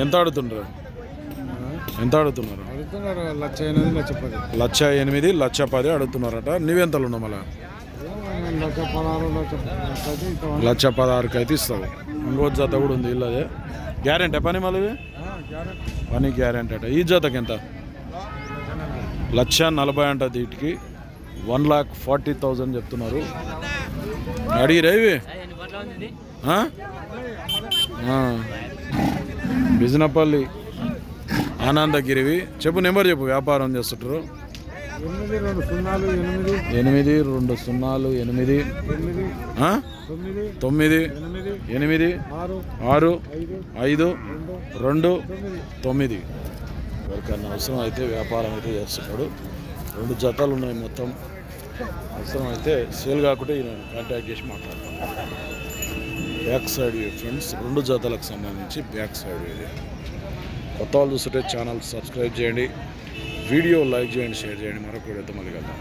ఎంత ఆడుతుండ్రు? ఎంత అడుగుతున్నారు అడుగుతున్నారు లక్ష ఎనిమిది లక్ష పది. లక్ష ఎనిమిది లక్ష పది అడుగుతున్నారట నువ్వెంతలు ఉన్నావు మళ్ళా? లక్ష పదహారు లక్ష పదహారుకి అయితే ఇస్తావు. ఇంకో జత కూడా ఉంది ఇల్లదే. గ్యారెంటీ పని మళ్ళీ ఇది? ఆ, గ్యారెంటీ. పని గ్యారెంటీ అట ఈ జతకి ఎంత? లక్ష నలభై అంట వీటికి వన్ లాక్ ఫార్టీ థౌజండ్ చెప్తున్నారు. అడిగిరా ఇవి? ఆ? ఆ. బిజినపల్లి ఆనందగిరివి. చెప్పు నెంబర్ చెప్పు వ్యాపారం చేస్తుంటారు. ఎనిమిది రెండు సున్నాలు ఎనిమిది. ఎనిమిది రెండు సున్నాలు ఎనిమిది తొమ్మిది తొమ్మిది ఎనిమిది ఆరు ఐదు రెండు తొమ్మిది. తొమ్మిది ఎవరికన్నా అవసరం అయితే వ్యాపారం అయితే చేస్తున్నాడు. రెండు జతలు ఉన్నాయి మొత్తం. అవసరం అయితే సేల్ కాకుండా ఈయన కాంటాక్ట్ చేసి మాట్లాడతాను బ్యాక్ సైడ్ వ్యూ ఫ్రెండ్స్? రెండు జాతలకు సంబంధించి బ్యాక్ సైడ్ ఇది. కొత్త వాళ్ళు చూస్తుంటే ఛానల్ సబ్స్క్రైబ్ చేయండి. వీడియో లైక్ చేయండి షేర్ చేయండి. మరొక వీడియోతో మళ్ళీ కలుద్దాం.